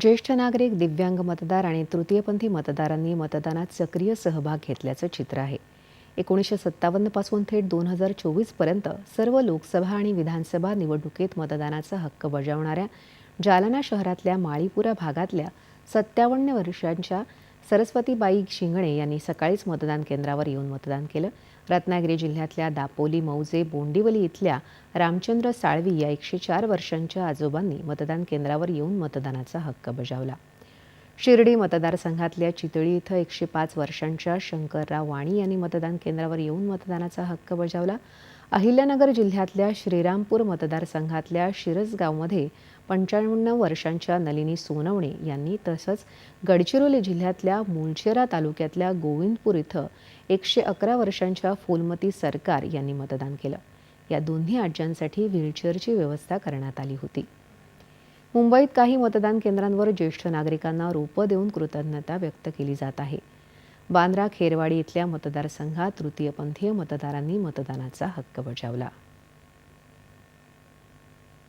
ज्येष्ठ नागरिक दिव्यांग मतदार आणि तृतीयपंथी मतदारांनी मतदानात सक्रिय सहभाग घेतल्याचं चित्र आहे. एकोणीसशे सत्तावन्नपासून थेट दोन हजार चोवीसपर्यंत सर्व लोकसभा आणि विधानसभा निवडणुकीत मतदानाचा हक्क बजावणाऱ्या जालना शहरातल्या माळीपुरा भागातल्या सत्तावन्न वर्षांच्या सरस्वतीबाई शिंगणे यांनी सकाळीच मतदान केंद्रावर येऊन मतदान केलं. रत्नागिरी जिल्ह्यातल्या दापोली मौजे बोंडिवली इथल्या रामचंद्र साळवी या एकशे चार वर्षांच्या आजोबांनी मतदान केंद्रावर येऊन मतदानाचा हक्क बजावला. शिर्डी मतदारसंघातल्या चितळी इथं एकशे पाच वर्षांच्या शंकरराव वाणी यांनी मतदान केंद्रावर येऊन मतदानाचा हक्क बजावला. अहिल्यानगर जिल्ह्यातल्या श्रीरामपूर मतदारसंघातल्या शिरसगावमध्ये पंच्याण्णव वर्षांच्या नलिनी सोनवणे यांनी तसंच गडचिरोली जिल्ह्यातल्या मुलचेरा तालुक्यातल्या गोविंदपूर इथं एकशे अकरा वर्षांच्या फुलमती सरकार यांनी मतदान केलं. या दोन्ही आज्यांसाठी व्हीलचेअरची व्यवस्था करण्यात आली होती. मुंबईत काही मतदान केंद्रांवर ज्येष्ठ नागरिकांना रोपं देऊन कृतज्ञता व्यक्त केली जात आहे. बांद्रा खेरवाडी इथल्या मतदारसंघात तृतीयपंथीय मतदारांनी मतदानाचा हक्क बजावला.